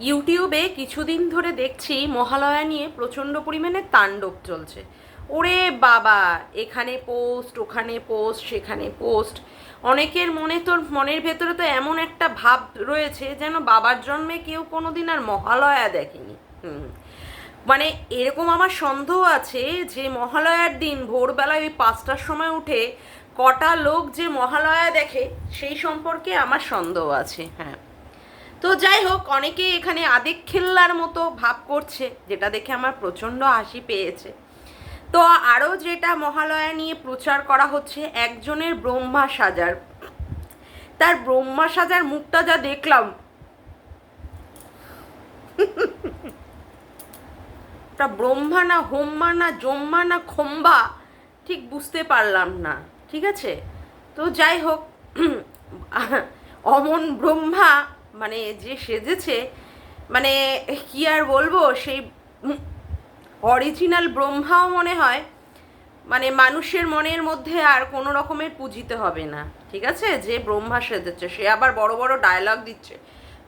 ইউটিউবে কিছুদিন ধরে দেখছি মহালয়া নিয়ে প্রচণ্ড পরিমাণে তাণ্ডব চলছে। ওরে বাবা, এখানে পোস্ট ওখানে পোস্ট সেখানে পোস্ট অনেকের মনে তোর মনের ভেতরে তো এমন একটা ভাব রয়েছে যেন বাবার জন্মে কেউ কোনো দিন আর মহালয়া দেখেনি। হুম। মানে এরকম আমার সন্দেহ আছে যে মহালয়ার দিন ভোরবেলায় ওই পাঁচটার সময় উঠে কটা লোক যে মহালয়া দেখে সেই সম্পর্কে আমার সন্দেহ আছে হ্যাঁ। তো যাই হোক অনেকে এখানে আবেগ খেললার মতো ভাব করছে, যেটা দেখে আমার প্রচণ্ড হাসি পেয়েছে। তো আরও যেটা মহালয়া নিয়ে প্রচার করা হচ্ছে, একজনের ব্রহ্মা সাজার। তার ব্রহ্মা সাজার মুখটা যা দেখলাম। তা ব্রহ্মা না হোম্মা না জম্মা না খম্বা, ঠিক বুঝতে পারলাম না, ঠিক আছে? তো যাই হোক, অমন ব্রহ্মা মানে যে সেজেছে মানে কি আর বলব, সেই অরিজিনাল ব্রহ্মাও মনে হয় মানে মানুষের মনের মধ্যে আর কোনো রকমের পূজিতে হবে না, ঠিক আছে? যে ব্রহ্মা সেজেছে, সে আবার বড় বড় ডায়লগ দিচ্ছে।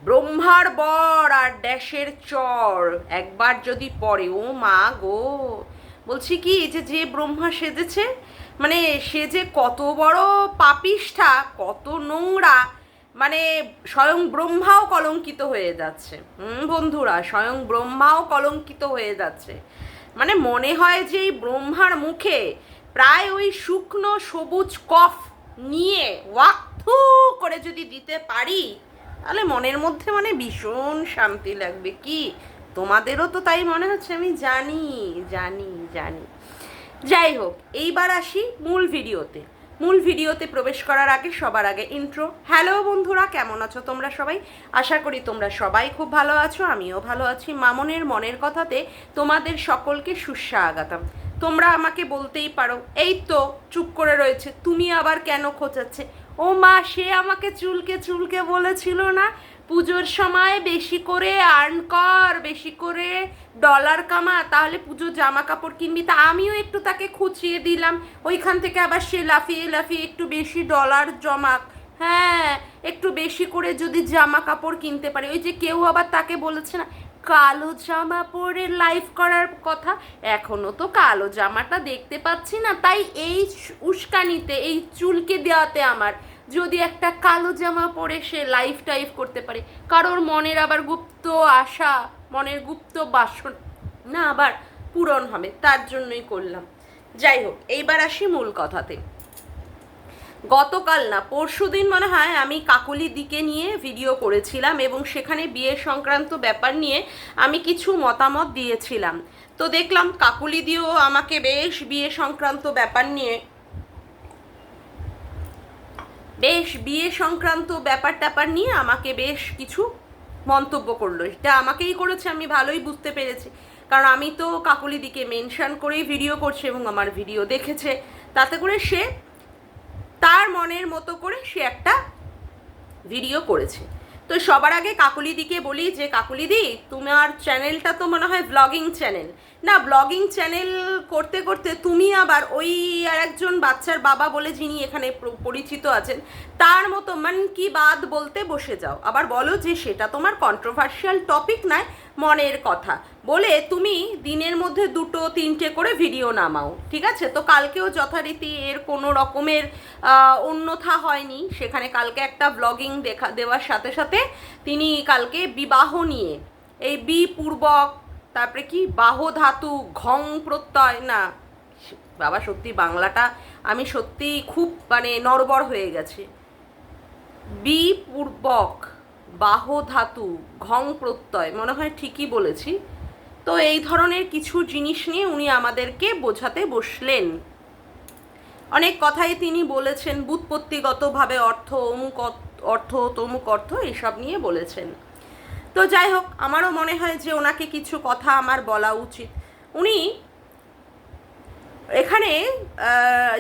ব্রহ্মার বর আর ড্যাশের চর একবার যদি পড়ে, ও মা গো। বলছি কি যে যে ব্রহ্মা সেজেছে মানে সে যে কত বড় পাপিষ্ঠা, কত নোংরা মানে স্বয়ং ব্রহ্মাও কলঙ্কিত হয়ে যাচ্ছে। হুম, বন্ধুরা, স্বয়ং ব্রহ্মাও কলঙ্কিত হয়ে যাচ্ছে। মানে মনে হয় যে এই ব্রহ্মার মুখে প্রায় ওই শুকনো সবুজ কফ নিয়ে ওয়াক্থু করে যদি দিতে পারি, তাহলে মনের মধ্যে মানে ভীষণ শান্তি লাগবে। কি? তোমাদেরও তো তাই মনে হচ্ছে, আমি জানি জানি জানি। যাই হোক, এইবার আসি মূল ভিডিওতে। মূল ভিডিওতে প্রবেশ করার আগে, সবার আগে ইন্ট্রো হ্যালো বন্ধুরা, কেমন আছো তোমরা সবাই? আশা করি তোমরা সবাই খুব ভালো আছো, আমিও ভালো আছি। মামনের মনের কথাতে তোমাদের সকলকে সুস্বাগতম। তোমরা আমাকে বলতেই পারো, এই তো চুপ করে রয়েছে, তুমি আবার কেন খোঁচাচ্ছে? ও মা, সে আমাকে চুলকে চুলকে বলেছিল না? পুজোর সময় বেশি করে আর্ন কর, বেশি করে ডলার কামা, তাহলে পুজোর জামা কাপড় কিনবি। তা আমিও একটু তাকে খুঁচিয়ে দিলাম। ওইখান থেকে আবার সে লাফিয়ে লাফিয়ে একটু বেশি ডলার জমাক হ্যাঁ একটু বেশি করে যদি জামা কাপড় কিনতে পারে। ওই যে কেউ আবার তাকে বলেছে না, কালো জামা পরে লাইভ করার কথা। এখনও তো কালো জামাটা দেখতে পাচ্ছি না। তাই এই উস্কানিতে, এই চুলকে দেওয়াতে আমার যদি একটা কালো জামা পরে সে লাইফ টাইফ করতে পারে। কারোর মনের আবার গুপ্ত আশা, মনের গুপ্ত বাসন, না আবার পূরণ হবে, তার জন্যই করলাম। যাই হোক, এইবার আসি মূল কথাতে। গতকাল না পরশু দিন মনে হয় আমি কাকুলি দিকে নিয়ে ভিডিও করেছিলাম এবং সেখানে বিয়ে সংক্রান্ত ব্যাপার নিয়ে আমি কিছু মতামত দিয়েছিলাম। তো দেখলাম কাকুলি দিয়েও আমাকে বেশ বিয়ে সংক্রান্ত ব্যাপার নিয়ে বেশ বিয়ে সংক্রান্ত ব্যাপার ট্যাপার নিয়ে আমাকে বেশ কিছু মন্তব্য করল। এটা আমাকেই করেছে, আমি ভালোই বুঝতে পেরেছি। কারণ আমি তো কাকলিদিকে দিকে মেনশন করেই ভিডিও করছে এবং আমার ভিডিও দেখেছে। তাতে করে সে তার মনের মতো করে সে একটা ভিডিও করেছে। তো সবার আগে কাকুলিদিকে বলি যে কাকুলিদি তোমার চ্যানেলটা তো মনে হয় ব্লগিং চ্যানেল না ব্লগিং চ্যানেল করতে করতে তুমি আবার ওই আর একজন বাচ্চার বাবা বলে যিনি এখানে পরিচিত আছেন, তার মতো মান কি বাদ বলতে বসে যাও। আবার বলো যে, সেটা তোমার কন্ট্রোভার্সিয়াল টপিক নয় মনের কথা। বলে তুমি দিনের মধ্যে দুটো, তিনটে করে ভিডিও নামাও, ঠিক আছে? তো কালকেও যথারীতি এর কোনো রকমের অন্যথা হয়নি। সেখানে কালকে একটা ব্লগিং দেখা, দেওয়ার সাথে সাথে তিনি কালকে বিবাহ নিয়ে, এই বি পূর্বক তারপরে কি? বাহ ধাতু ঘং প্রত্যয়, না, বাবা সত্যি বাংলাটা আমি সত্যি খুব মানে নরবর হয়ে গেছে। বি পূর্বক বাহ ধাতু, ঘং প্রত্যয়, মনে হয় ঠিকই বলেছি। তো এই ধরনের কিছু জিনিস নিয়ে উনি আমাদেরকে বোঝাতে বসলেন। অনেক কথাই তিনি বলেছেন, বুৎপত্তিগতভাবে অর্থ, অমুক অর্থ, তমুক অর্থ, এসব নিয়ে বলেছেন। তো যাই হোক, আমারও মনে হয় যে ওনাকে কিছু কথা আমার বলা উচিত। উনি এখানে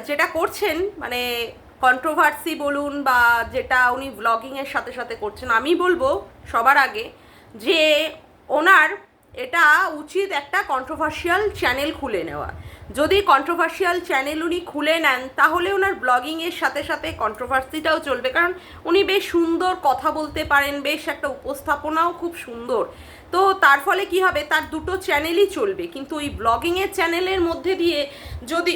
যেটা করছেন মানে কন্ট্রোভার্সি বলুন বা যেটা উনি ব্লগিংয়ের সাথে সাথে করছেন, আমি বলব সবার আগে যে ওনার এটা উচিত একটা কন্ট্রোভার্সিয়াল চ্যানেল খুলে নেওয়া। যদি কন্ট্রোভার্সিয়াল চ্যানেল উনি খুলে নেন, তাহলে ওনার ব্লগিংয়ের সাথে সাথে কন্ট্রোভার্সিটাও চলবে। কারণ উনি বেশ সুন্দর কথা বলতে পারেন, বেশ একটা উপস্থাপনাও খুব সুন্দর। তো তার ফলে কি হবে? তার দুটো চ্যানেলই চলবে। কিন্তু ওই ব্লগিংয়ের চ্যানেলের মধ্যে দিয়ে যদি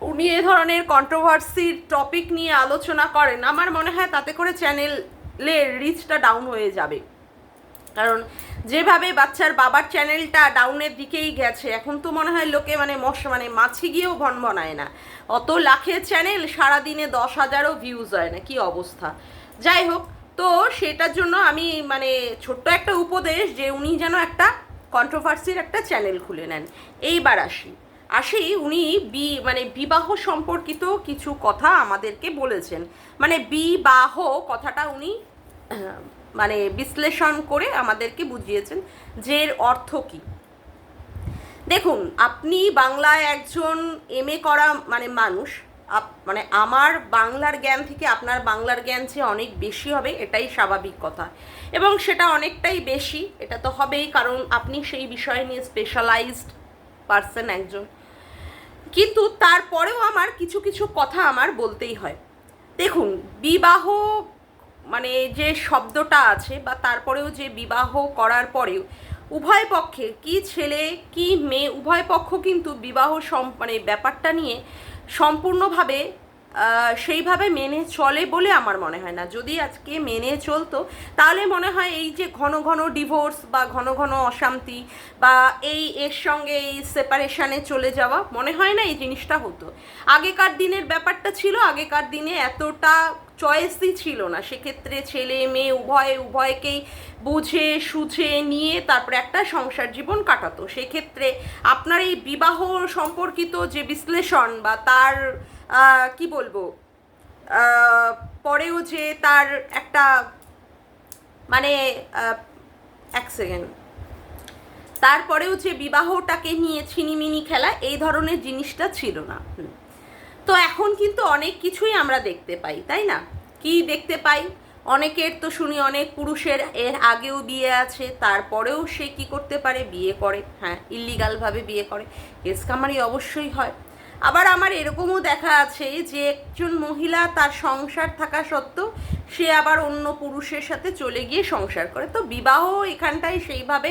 উনি এ ধরনের কন্ট্রোভার্সির টপিক নিয়ে আলোচনা করেন। আমার মনে হয় তাতে করে চ্যানেলের রিচটা ডাউন হয়ে যাবে। কারণ যেভাবে বাচ্চার বাবার চ্যানেলটা ডাউনের দিকেই গেছে, এখন তো মনে হয় লোকে মানে মশ মানে মাছি গিয়েও ভন ভনায় না। অত লাখের চ্যানেল সারাদিনে দশ হাজারও ভিউজ হয় না, কি অবস্থা? যাই হোক, তো সেটার জন্য আমি মানে ছোট্ট একটা উপদেশ যে উনি যেন একটা কন্ট্রোভার্সির একটা চ্যানেল খুলে নেন। এইবার আসি। আসি, উনি বি মানে বিবাহ সম্পর্কিত কিছু কথা আমাদেরকে বলেছেন। মানে বিবাহ কথাটা উনি মানে বিশ্লেষণ করে আমাদেরকে বুঝিয়েছেন যে এর অর্থ কী। দেখুন, আপনি বাংলায় একজন এম করা মানে মানুষ মানে আমার বাংলার জ্ঞান থেকে আপনার বাংলার জ্ঞান যে অনেক বেশি হবে, এটাই স্বাভাবিক কথা। এবং সেটা অনেকটাই বেশি, এটা তো হবেই, কারণ আপনি সেই বিষয় নিয়ে স্পেশালাইজড পারসন একজন। কিন্তু তারপরেও আমার কিছু কিছু কথা আমার বলতেই হয়। দেখুন, বিবাহ মানে যে শব্দটা আছে বা তারপরেও যে বিবাহ করার পরেও উভয় পক্ষের কি ছেলে, কি মেয়ে, উভয় পক্ষ কিন্তু বিবাহ সম মানে ব্যাপারটা নিয়ে সম্পূর্ণভাবে সেইভাবে মেনে চলে বলে আমার মনে হয় না। যদি আজকে মেনে চলতো, তাহলে মনে হয় এই যে ঘন ঘন ডিভোর্স বা ঘন ঘন অশান্তি বা এই এর সঙ্গে এই সেপারেশনে চলে যাওয়া, মনে হয় না এই জিনিসটা হতো। আগেকার দিনের ব্যাপারটা ছিল, আগেকার দিনে এতটা চয়েসই ছিল না। সেক্ষেত্রে ছেলে, মেয়ে উভয়ে, উভয়কেই বুঝে, সুঝে নিয়ে তারপরে একটা সংসার জীবন কাটাতো। সেক্ষেত্রে আপনার এই বিবাহ সম্পর্কিত যে বিশ্লেষণ বা তার কি বলব? পরেও যে তার একটা মানে এক সেকেন্ড তারপরেও যে বিবাহটাকে নিয়ে ছিনিমিনি খেলা, এই ধরনের জিনিসটা ছিল না। তো এখন কিন্তু অনেক কিছুই আমরা দেখতে পাই, তাই না? কি দেখতে পাই? অনেকের তো শুনি অনেক পুরুষের, এর আগেও বিয়ে আছে, তারপরেও সে কি করতে পারে? বিয়ে করে হ্যাঁ ইলিগালভাবে বিয়ে করে। কেস কামারি অবশ্যই হয়। আবার আমার এরকমও দেখা আছে যে একজন মহিলা তার সংসার থাকা সত্ত্বেও সে আবার অন্য পুরুষের সাথে চলে গিয়ে সংসার করে। তো বিবাহ এখানটায় সেইভাবে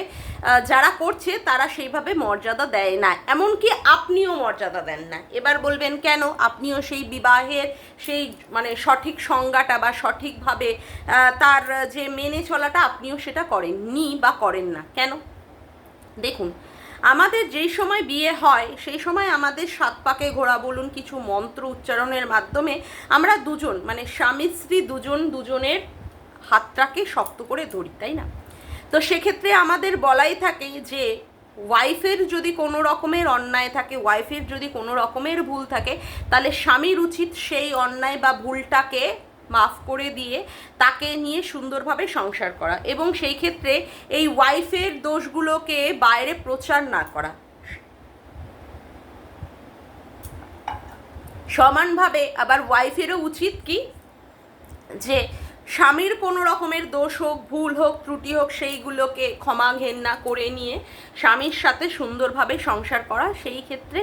যারা করছে তারা সেইভাবে মর্যাদা দেয় না। এমনকি আপনিও মর্যাদা দেন না। এবার বলবেন কেন আপনিও সেই বিবাহের সেই মানে সঠিক সংজ্ঞাটা বা সঠিকভাবে তার যে মেনে চলাটা আপনিও সেটা করেননি বা করেন না। কেন? দেখুন আমাদের যেই সময় বিয়ে হয়, সেই সময় আমাদের সাত পাকে ঘোরা বলুন, কিছু মন্ত্র উচ্চারণের মাধ্যমে আমরা দুজন মানে স্বামী, স্ত্রী দুজন, দুজনের হাতটাকে শক্ত করে ধরি, তাই না? তো সেক্ষেত্রে আমাদের বলাই থাকে যে ওয়াইফের যদি কোনো রকমের অন্যায় থাকে ওয়াইফের যদি কোনো রকমের ভুল থাকে, তাহলে স্বামীর উচিত সেই অন্যায় বা ভুলটাকে মাফ করে দিয়ে তাকে নিয়ে সুন্দরভাবে সংসার করা এবং সেই ক্ষেত্রে এই ওয়াইফের দোষগুলোকে বাইরে প্রচার না করা। সমানভাবে আবার ওয়াইফেরও উচিত কি? যে স্বামীর কোনো রকমের দোষ হোক, ভুল হোক, ত্রুটি হোক, সেইগুলোকে ক্ষমা ঘেন্না করে নিয়ে স্বামীর সাথে সুন্দরভাবে সংসার করা, সেই ক্ষেত্রে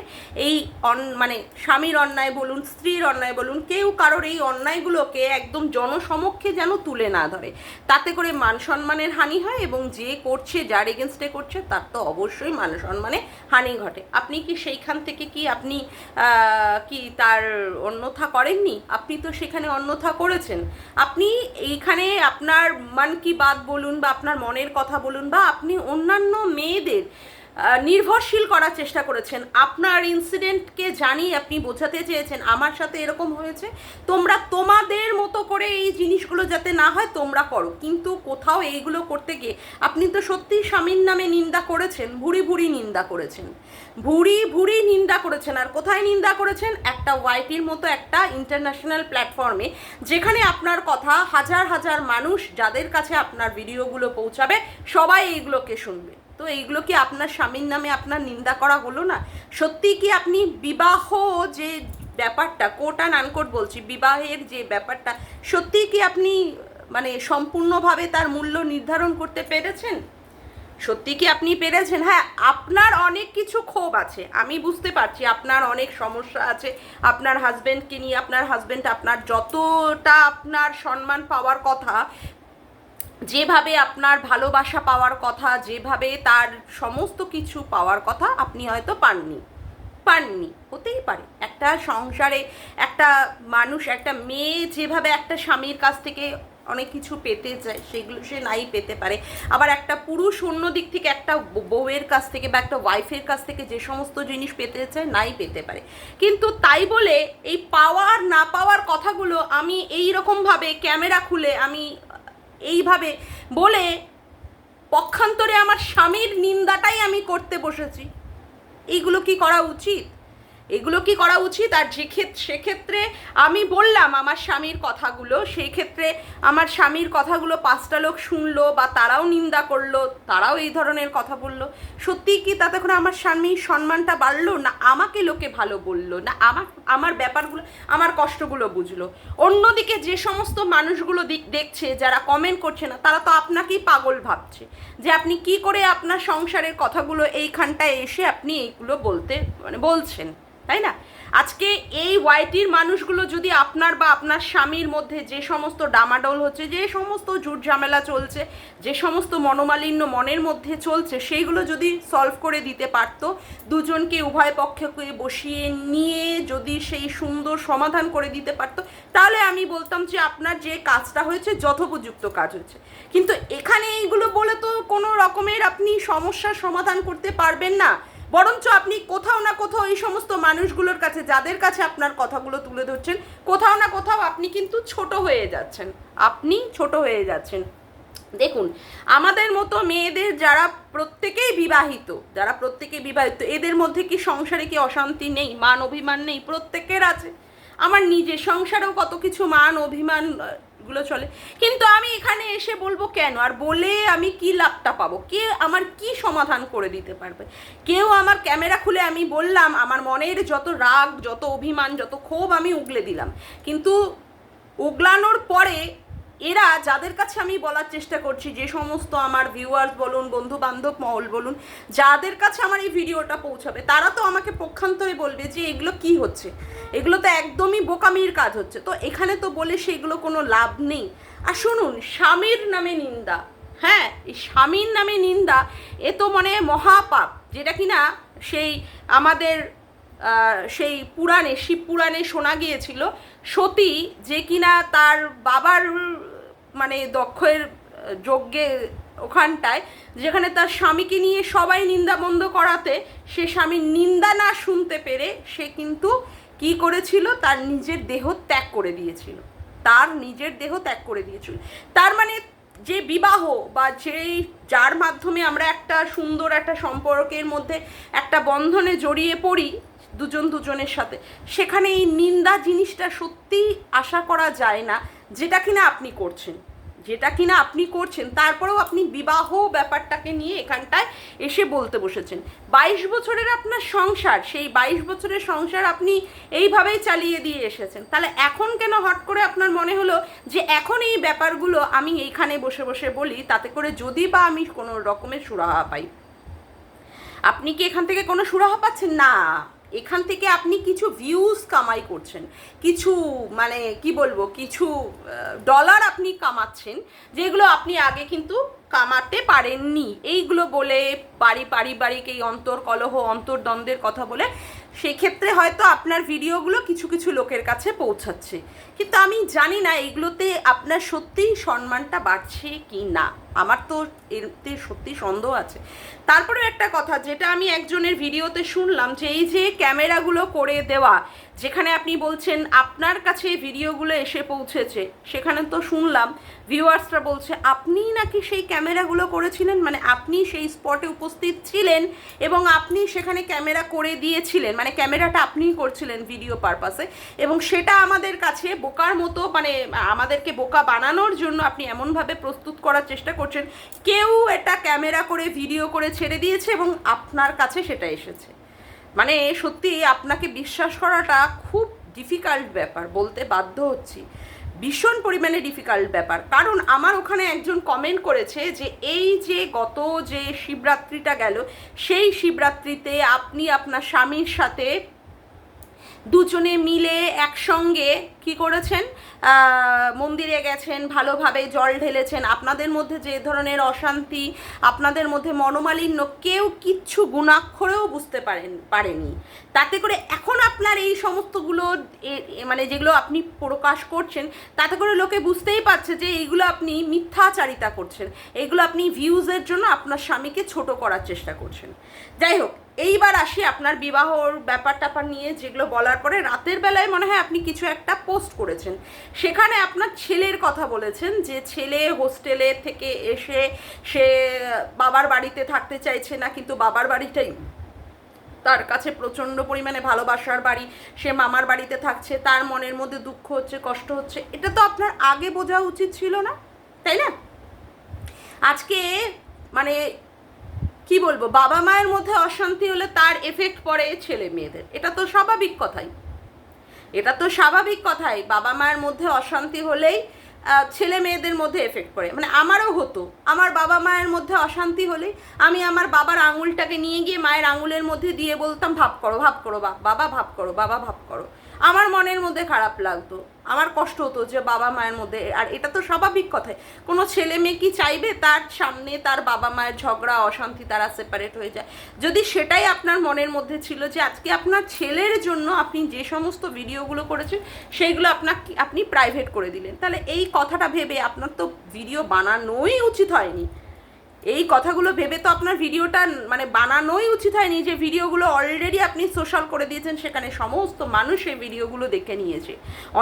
এই অন মানে স্বামীর অন্যায় বলুন, স্ত্রীর অন্যায় বলুন, কেউ কারোর এই অন্যায়গুলোকে একদম জনসমক্ষে যেন তুলে না ধরে। তাতে করে মান সম্মানের হানি হয় এবং যে করছে, যার এগেনস্টে করছে, তার তো অবশ্যই মান সম্মানে হানি ঘটে। আপনি কি সেইখান থেকে কি আপনি কি তার অন্যথা করেননি? আপনি তো সেখানে অন্যথা করেছেন। আপনি এইখানে আপনার মন কি বাত বলুন বা আপনার মনের কথা বলুন বা আপনি অন্যান্য মেয়েদের নির্ভরশীল করার চেষ্টা করেছেন। আপনার ইনসিডেন্টকে জানিয়ে আপনি বোঝাতে চেয়েছেন, আমার সাথে এরকম হয়েছে। তোমরা তোমাদের মতো করে এই জিনিসগুলো যাতে না হয়, তোমরা করো। কিন্তু কোথাও এইগুলো করতে গিয়ে আপনি তো সত্যিই স্বামীর নামে নিন্দা করেছেন, ভুরি ভুরি নিন্দা করেছেন। ভুরি ভুরি নিন্দা করেছেন। আর কোথায় নিন্দা করেছেন? একটা ওয়াইটির মতো একটা ইন্টারন্যাশনাল প্ল্যাটফর্মে যেখানে আপনার কথা হাজার হাজার মানুষ যাদের কাছে আপনার ভিডিওগুলো পৌঁছাবে, সবাই এইগুলোকে শুনবে। তো এইগুলো কি আপনার স্বামীর নামে আপনার নিন্দা করা হলো না? সত্যি কি আপনি বিবাহ যে ব্যাপারটা কোট অ্যান্ড বলছি, বিবাহের যে ব্যাপারটা, সত্যি কি আপনি মানে সম্পূর্ণভাবে তার মূল্য নির্ধারণ করতে পেরেছেন? সত্যি কি আপনি পেরেছেন? হ্যাঁ আপনার অনেক কিছু ক্ষোভ আছে, আমি বুঝতে পারছি আপনার অনেক সমস্যা আছে, আপনার হাজবেন্ডকে নিয়ে, আপনার হাজবেন্ড আপনার যতটা আপনার সম্মান পাওয়ার কথা যেভাবে আপনার ভালোবাসা পাওয়ার কথা, যেভাবে তার সমস্ত কিছু পাওয়ার কথা আপনি হয়তো পাননি। পাননি, হতেই পারে। একটা সংসারে একটা মানুষ, একটা মেয়ে যেভাবে একটা স্বামীর কাছ থেকে অনেক কিছু পেতে চায়, সেগুলো সে নাই পেতে পারে। আবার একটা পুরুষ অন্য দিক থেকে, একটা বউয়ের কাছ থেকে বা একটা ওয়াইফের কাছ থেকে যে সমস্ত জিনিস পেতে চায়, নাই পেতে পারে। কিন্তু তাই বলে এই পাওয়ার না পাওয়ার কথাগুলো আমি এই রকমভাবে ক্যামেরা খুলে আমি এইভাবে বলে পক্ষান্তরে আমার স্বামীর নিন্দাটাই আমি করতে বসেছি। এইগুলো কি করা উচিত? এগুলো কি করা উচিত? আর যে ক্ষেত্রে সেক্ষেত্রে আমি বললাম আমার স্বামীর কথাগুলো সেই ক্ষেত্রে আমার স্বামীর কথাগুলো পাঁচটা লোক শুনলো বা তারাও নিন্দা করল, তারাও এই ধরনের কথা বলল। সত্যিই কি তাতে করে আমার স্বামীর সম্মানটা বাড়লো? না আমাকে লোকে ভালো বলল? না আমার আমার ব্যাপারগুলো, আমার কষ্টগুলো বুঝলো? অন্যদিকে যে সমস্ত মানুষগুলো দিক, দেখছে, যারা কমেন্ট করছে না, তারা তো আপনাকেই পাগল ভাবছে যে আপনি কি করে আপনার সংসারের কথাগুলো এইখানটায় এসে আপনি এইগুলো বলতে মানে বলছেন। তাই না? আজকে এই ওয়াইটির মানুষগুলো যদি আপনার বা আপনার স্বামীর মধ্যে যে সমস্ত ডামাডোল হচ্ছে, যে সমস্ত জুট ঝামেলা চলছে, যে সমস্ত মনোমালিন্য মনের মধ্যে চলছে, সেইগুলো যদি সলভ করে দিতে পারতো, দুজনকে উভয় পক্ষকে বসিয়ে নিয়ে যদি সেই সুন্দর সমাধান করে দিতে পারতো, তাহলে আমি বলতাম যে আপনার যে কাজটা হয়েছে, যথোপযুক্ত কাজ হয়েছে। কিন্তু এখানে এইগুলো বলে তো কোনো রকমের আপনি সমস্যার সমাধান করতে পারবেন না। বরঞ্চ আপনি কোথাও না কোথাও এই সমস্ত মানুষগুলোর কাছে, যাদের কাছে আপনার কথাগুলো তুলে ধরছেন, কোথাও না কোথাও আপনি কিন্তু ছোট হয়ে যাচ্ছেন। আপনি ছোট হয়ে যাচ্ছেন। দেখুন, আমাদের মতো মেয়েদের যারা প্রত্যেকেই বিবাহিত, যারা প্রত্যেকে বিবাহিত, এদের মধ্যে কি সংসারে কি অশান্তি নেই? মান অভিমান নেই? প্রত্যেকের আছে। আমার নিজের সংসারেও কত কিছু মান অভিমান গুলো চলে। কিন্তু আমি এখানে এসে বলব কেন? আর বলে আমি কি লাভটা পাবো? কে আমার কি সমাধান করে দিতে পারবে? কেউ আমার ক্যামেরা খুলে আমি বললাম, আমার মনের যত রাগ, যত অভিমান, যত ক্ষোভ আমি উগলে দিলাম। কিন্তু উগলানোর পরে এরা যাদের কাছে আমি বলার চেষ্টা করছি, যে সমস্ত আমার ভিউয়ার্স বলুন বন্ধু বান্ধব মহল বলুন, যাদের কাছে আমার এই ভিডিওটা পৌঁছাবে, তারা তো আমাকে পক্ষান্তরে বলবে যে এগুলো কি হচ্ছে। এগুলো তো একদমই বোকামির কাজ হচ্ছে। তো এখানে তো বলে সেগুলো কোনো লাভ নেই। আর শুনুন, স্বামীর নামে নিন্দা। হ্যাঁ এই স্বামীর নামে নিন্দা, এ তো মানে মহাপাপ, যেটা কিনা সেই আমাদের সেই পুরাণে, শিব পুরাণে শোনা গিয়েছিল সতী যে কিনা তার বাবার মানে দক্ষের যজ্ঞে ওখানটায়, যেখানে তার স্বামীকে নিয়ে সবাই নিন্দা বন্ধ করাতে সে স্বামীর নিন্দা না শুনতে পেরে সে কিন্তু কি করেছিল? তার নিজের দেহ ত্যাগ করে দিয়েছিল। তার নিজের দেহ ত্যাগ করে দিয়েছিল। তার মানে যে বিবাহ বা যেই যার মাধ্যমে আমরা একটা সুন্দর একটা সম্পর্কের মধ্যে একটা বন্ধনে জড়িয়ে পড়ি দুজন দুজনের সাথে। সেখানে এই নিন্দা জিনিসটা সত্যিই আশা করা যায় না, যেটা কিনা আপনি করছেন। যেটা কিনা আপনি করছেন, তারপরেও আপনি বিবাহ ব্যাপারটাকে নিয়ে এখানটায় এসে বলতে বসেছেন। বাইশ বছরের আপনার সংসার, সেই বাইশ বছরের সংসার আপনি এইভাবেই চালিয়ে দিয়ে এসেছেন। তাহলে এখন কেন হট করে আপনার মনে হলো যে এখন এই ব্যাপারগুলো আমি এইখানে বসে বসে বলি, তাতে করে যদি বা আমি কোনো রকমের সুরাহা পাই? আপনি কি এখান থেকে কোনো সুরাহা পাচ্ছেন? না। এখান থেকে আপনি কিছু ভিউজ কামাই করছেন। কিছু মানে কি বলব, কিছু ডলার আপনি কামাচ্ছেন, যেগুলো আপনি আগে কিন্তু কামাতে পারেননি। এইগুলো বলে বাড়ি, পারিবারিক এই অন্তর কলহ অন্তর্দ্বন্দ্বের কথা বলে সেক্ষেত্রে হয়তো আপনার ভিডিওগুলো কিছু কিছু লোকের কাছে পৌঁছাচ্ছে। কিন্তু আমি জানি না এগুলোতে আপনার সত্যিই সম্মানটা বাড়ছে কি না। আমার তো এতে সত্যি সন্দেহ আছে। তারপরে একটা কথা, যেটা আমি একজনের ভিডিওতে শুনলাম যে এই যে ক্যামেরাগুলো করে দেওয়া যেখানে আপনি বলছেন, আপনার কাছে ভিডিওগুলো এসে পৌঁছেছে। সেখানে তো শুনলাম, ভিউয়ার্সরা বলছে, আপনিই নাকি সেই ক্যামেরাগুলো করেছিলেন? মানে আপনি সেই স্পটে উপস্থিত ছিলেন এবং আপনি সেখানে ক্যামেরা করে দিয়েছিলেন। মানে ক্যামেরাটা আপনিই করছিলেন ভিডিও পারপাসে। এবং সেটা আমাদের কাছে বোকার মতো মানে আমাদেরকে বোকা বানানোর জন্য আপনি এমনভাবে প্রস্তুত করার চেষ্টা করছেন। কেউ এটা ক্যামেরা করে ভিডিও করে ছেড়ে দিয়েছে এবং আপনার কাছে সেটা এসেছে। মানে সত্যি আপনাকে বিশ্বাস করাটা খুব ডিফিকাল্ট ব্যাপার, বলতে বাধ্য হচ্ছি। ভীষণ পরিমাণে ডিফিকাল্ট ব্যাপার। কারণ আমার ওখানে একজন কমেন্ট করেছে যে, এই যে গত যে শিবরাত্রিটা গেল, সেই শিবরাত্রিতে আপনি আপনার স্বামীর সাথে দুজনে মিলে একসঙ্গে কি করেছেন? মন্দিরে গেছেন, ভালোভাবে জল ঢেলেছেন। আপনাদের মধ্যে যে ধরনের অশান্তি, আপনাদের মধ্যে মনোমালিন্য, কেউ কিচ্ছু গুণাক্ষরেও বুঝতে পারেন, পারেনি। তাতে করে এখন আপনার এই সমস্তগুলো মানে যেগুলো আপনি প্রকাশ করছেন, তাতে করে লোকে বুঝতেই পারছে যে এইগুলো আপনি মিথ্যাচারিতা করছেন। এইগুলো আপনি ভিউজের জন্য আপনার স্বামীকে ছোট করার চেষ্টা করছেন। যাই হোক এইবার আসি আপনার বিবাহর ব্যাপার ট্যাপার নিয়ে, যেগুলো বলার পরে রাতের বেলায় মনে হয় আপনি কিছু একটা পোস্ট করেছেন। সেখানে আপনার ছেলের কথা বলেছেন যে, ছেলে হোস্টেলে থেকে এসে সে বাবার বাড়িতে থাকতে চাইছে না, কিন্তু বাবার বাড়িটাই তার কাছে প্রচণ্ড পরিমাণে ভালোবাসার বাড়ি, সে মামার বাড়িতে থাকছে, তার মনের মধ্যে দুঃখ হচ্ছে, কষ্ট হচ্ছে, এটা তো আপনার আগে বোঝা উচিত ছিল না, তাই না? আজকে মানে কি বলব, বাবা মায়ের মধ্যে অশান্তি হলে তার এফেক্ট পড়ে ছেলে মেয়েদের। এটা তো স্বাভাবিক কথাই। এটা তো স্বাভাবিক কথাই, বাবা মায়ের মধ্যে অশান্তি হলেই ছেলে মেয়েদের মধ্যে এফেক্ট পড়ে। মানে আমারও হতো, আমার বাবা মায়ের মধ্যে অশান্তি হলেই আমি আমার বাবার আঙুলটাকে নিয়ে গিয়ে মায়ের আঙুলের মধ্যে দিয়ে বলতাম, ভাব করো ভাব করো বাবা ভাব করো, বাবা ভাব করো। আমার মনের মধ্যে খারাপ লাগতো। আমার কষ্ট হতো যে বাবা মায়ের মধ্যে। আর এটা তো স্বাভাবিক কথাই। কোনো ছেলে মেয়ে কি চাইবে? তার সামনে তার বাবা মায়ের ঝগড়া, অশান্তি তারা সেপারেট হয়ে যায়। যদি সেটাই আপনার মনের মধ্যে ছিল যে আজকে আপনার ছেলের জন্য আপনি যে সমস্ত ভিডিওগুলো করেছেন, সেইগুলো আপনার আপনি প্রাইভেট করে দিলেন। তাহলে এই কথাটা ভেবে আপনার তো ভিডিও বানানোই উচিত হয়নি। এই কথাগুলো ভেবে তো আপনার ভিডিওটা মানে বানানোই উচিত হয়নি যে ভিডিওগুলো অলরেডি আপনি সোশ্যাল করে দিয়েছেন, সেখানে সমস্ত মানুষ এই ভিডিওগুলো দেখে নিয়েছে।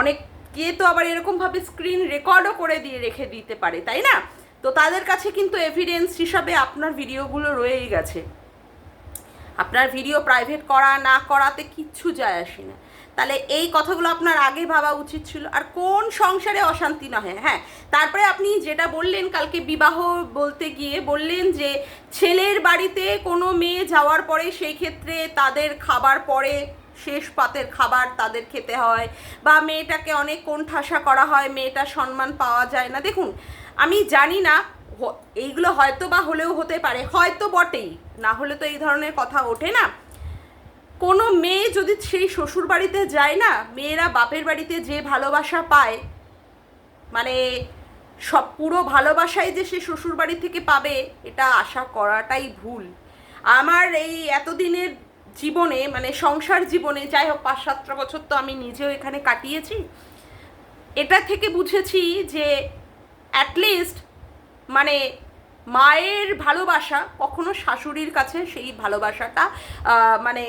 অনেক কে তো আবার এরকমভাবে স্ক্রিন রেকর্ডও করে দিয়ে রেখে দিতে পারে, তাই না? তো তাদের কাছে কিন্তু এভিডেন্স হিসাবে আপনার ভিডিওগুলো রয়েই গেছে। আপনার ভিডিও প্রাইভেট করা, না করাতে কিচ্ছু যায় আসে না। তাহলে এই কথাগুলো আপনার আগে ভাবা উচিত ছিল। আর কোন সংসারে অশান্তি নহে হ্যাঁ? তারপরে আপনি যেটা বললেন কালকে বিবাহ বলতে গিয়ে বললেন যে, ছেলের বাড়িতে কোনো মেয়ে যাওয়ার পরে সেই ক্ষেত্রে তাদের খাবার পরে শেষ পাতের খাবার তাদের খেতে হয় বা মেয়েটাকে অনেক কোণঠাসা করা হয়, মেয়েটার সম্মান পাওয়া যায় না। দেখুন, আমি জানি না এইগুলো হয়তো বা হলেও হতে পারে, হয়তো বটেই। না হলে তো এই ধরনের কথা ওঠে না। কোনো মেয়ে যদি সেই শ্বশুর বাড়িতে যায় না, মেয়েরা বাপের বাড়িতে যে ভালোবাসা পায় মানে সব পুরো ভালোবাসাই যে সে শ্বশুর বাড়ি থেকে পাবে, এটা আশা করাটাই ভুল। আমার এই এতদিনের জীবনে মানে সংসার জীবনে, যাই হোক পাঁচ সাতটা বছর তো আমি নিজেও এখানে কাটিয়েছি, এটা থেকে বুঝেছি যে অ্যাটলিস্ট মানে মায়ের ভালোবাসা, কখনো শাশুড়ির কাছে সেই ভালোবাসাটা মানে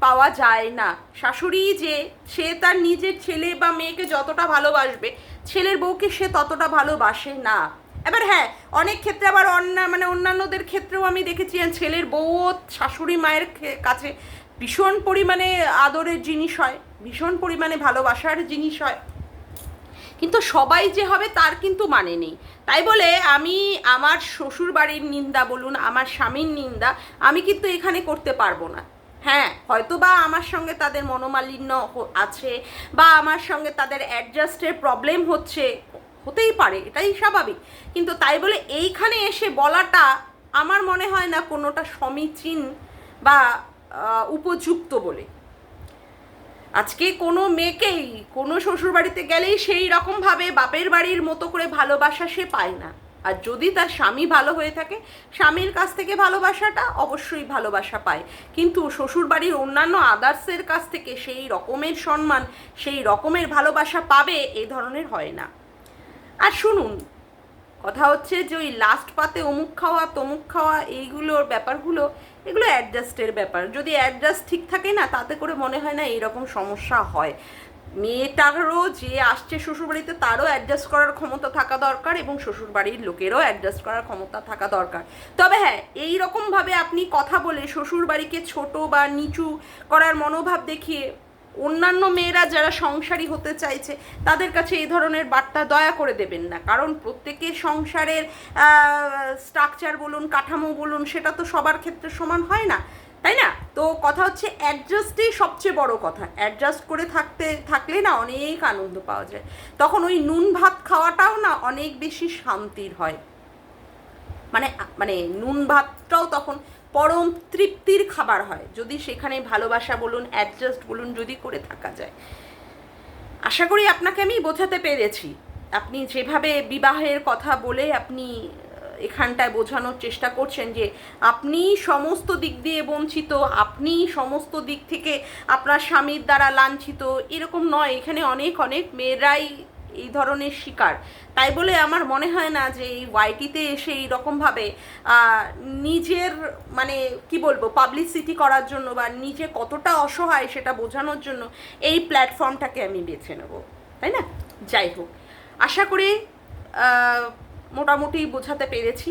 পাওয়া যায় না। শাশুড়ি যে, সে তার নিজের ছেলে বা মেয়েকে যতটা ভালোবাসবে, ছেলের বউকে সে ততটা ভালোবাসে না। এবার হ্যাঁ অনেক ক্ষেত্রে আবার অন্য মানে অন্যান্যদের ক্ষেত্রেও আমি দেখেছি ছেলের বউও শাশুড়ি মায়ের কাছে ভীষণ পরিমাণে আদরের জিনিস হয়, ভীষণ পরিমাণে ভালোবাসার জিনিস হয়। কিন্তু সবাই যে হবে তার কিন্তু মানে নেই। তাই বলে আমি আমার শ্বশুর বাড়ির নিন্দা বলুন, আমার স্বামীর নিন্দা আমি কিন্তু এখানে করতে পারব না। হ্যাঁ হয়তো বা আমার সঙ্গে তাদের মনোমালিন্য আছে বা আমার সঙ্গে তাদের অ্যাডজাস্টের প্রবলেম হচ্ছে, হতেই পারে, এটাই স্বাভাবিক। কিন্তু তাই বলে এইখানে এসে বলাটা আমার মনে হয় না কোনোটা সমীচীন বা উপযুক্ত বলে। আজকে কোনো মেয়েকেই, কোনো শ্বশুর বাড়িতে গেলেই সেই রকমভাবে বাপের বাড়ির মতো করে ভালোবাসা সে পায় না। আর যদি তার স্বামী ভালো হয়ে থাকে, স্বামীর কাছ থেকে ভালোবাসাটা অবশ্যই ভালোবাসা পায়। কিন্তু শ্বশুর বাড়ির অন্যান্য আদার্সের কাছ থেকে সেই রকমের সম্মান, সেই রকমের ভালোবাসা পাবে এ ধরনের হয় না। আর শুনুন কথা হচ্ছে যে ওই লাস্ট পাতে অমুক খাওয়া, তমুক খাওয়া, এইগুলোর ব্যাপারগুলো, এগুলো অ্যাডজাস্টের ব্যাপার। যদি অ্যাডজাস্ট ঠিক থাকে না, তাতে করে মনে হয় না এরকম সমস্যা হয়। মেয়েটারও যে আসছে শ্বশুরবাড়িতে, তারও অ্যাডজাস্ট করার ক্ষমতা থাকা দরকার এবং শ্বশুরবাড়ির লোকেরও অ্যাডজাস্ট করার ক্ষমতা থাকা দরকার। তবে হ্যাঁ এই রকমভাবে আপনি কথা বলে শ্বশুরবাড়িকে ছোট বা নিচু করার মনোভাব দেখিয়ে অন্যান্য মেয়েরা যারা সংসারী হতে চাইছে, তাদের কাছে এই ধরনের বার্তা দয়া করে দেবেন না। কারণ প্রত্যেকের সংসারের স্ট্রাকচার বলুন, কাঠামো বলুন, সেটা তো সবার ক্ষেত্রে সমান হয় না, তাই না? তো কথা হচ্ছে অ্যাডজাস্টই সবচেয়ে বড় কথা। অ্যাডজাস্ট করে থাকতে, থাকলে না অনেক আনন্দ পাওয়া যায়। তখন ওই নুন ভাত খাওয়াটাও না অনেক বেশি শান্তির হয়। মানে মানে নুন ভাতটাও তখন পরম তৃপ্তির খাবার হয়। যদি সেখানে ভালোবাসা বলুন অ্যাডজাস্ট বলুন, যদি করে থাকা যায়। আশা করি আপনাকে আমি বোঝাতে পেরেছি। আপনি যেভাবে বিবাহের কথা বলে আপনি এখানটায় বোঝানোর চেষ্টা করছেন যে আপনি সমস্ত দিক দিয়ে বঞ্চিত আপনি সমস্ত দিক থেকে আপনার স্বামীর দ্বারা লাঞ্ছিত, এরকম নয়। এখানে অনেক অনেক মেয়েরাই এই ধরনের শিকার। তাই বলে আমার মনে হয় না যে এই ওয়াইটিতে এসে এইরকমভাবে নিজের মানে কি বলব পাবলিসিটি করার জন্য বা নিজে কতটা অসহায় সেটা বোঝানোর জন্য এই প্ল্যাটফর্মটাকে আমি বেছে নেব। তাই না? যাই হোক। আশা করি মোটামুটি বোঝাতে পেরেছি।